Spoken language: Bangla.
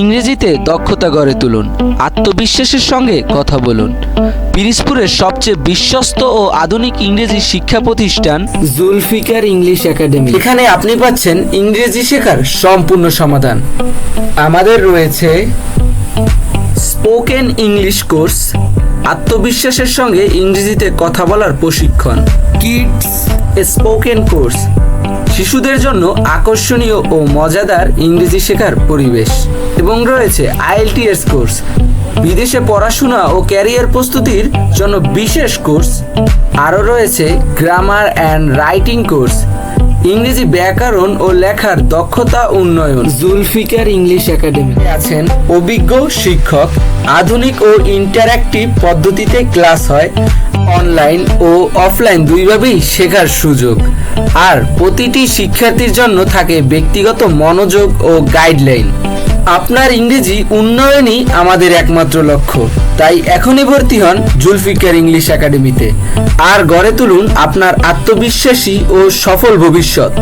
ইংরেজিতে দক্ষতা গড়ে তুলুন, আত্মবিশ্বাসের সঙ্গে কথা বলুন। পিরিসপুরের সবচেয়ে বিশ্বস্ত ও আধুনিক ইংরেজি শিক্ষা প্রতিষ্ঠান জুলফিকার ইংলিশ একাডেমি। এখানে আপনি পাচ্ছেন ইংরেজি শেখার সম্পূর্ণ সমাধান। আমাদের রয়েছে স্পোকেন ইংলিশ কোর্স, আত্মবিশ্বাসের সঙ্গে ইংরেজিতে কথা বলার প্রশিক্ষণ। কিডস স্পোকেন কোর্স শিশুদের জন্য আকর্ষণীয় ও মজাদার ইংরেজি শেখার পরিবেশ। এবং রয়েছে আইএলটিএস কোর্স। বিদেশে পড়াশোনা ও ক্যারিয়ার প্রস্তুতির জন্য বিশেষ কোর্স। আরও রয়েছে গ্রামার অ্যান্ড রাইটিং কোর্স। ইংরেজি ব্যাকরণ ও লেখার দক্ষতা উন্নয়ন। Zulfikar English academy. আছেন অভিজ্ঞ শিক্ষক। আধুনিক ও ইন্টারঅ্যাক্টিভ পদ্ধতিতে ক্লাস হয়। অনলাইন ও অফলাইন দুইভাবেই শেখার সুযোগ। আর প্রতিটি শিক্ষার্থীর জন্য থাকে ব্যক্তিগত মনোযোগ ও গাইডলাইন আপনার ইংরেজি উন্নয়নই আমাদের একমাত্র লক্ষ্য। তাই এখনই ভর্তি হন জুলফিকার ইংলিশ একাডেমিতে। আর গড়ে তুলুন আপনার আত্মবিশ্বাসী ও সফল ভবিষ্যৎ।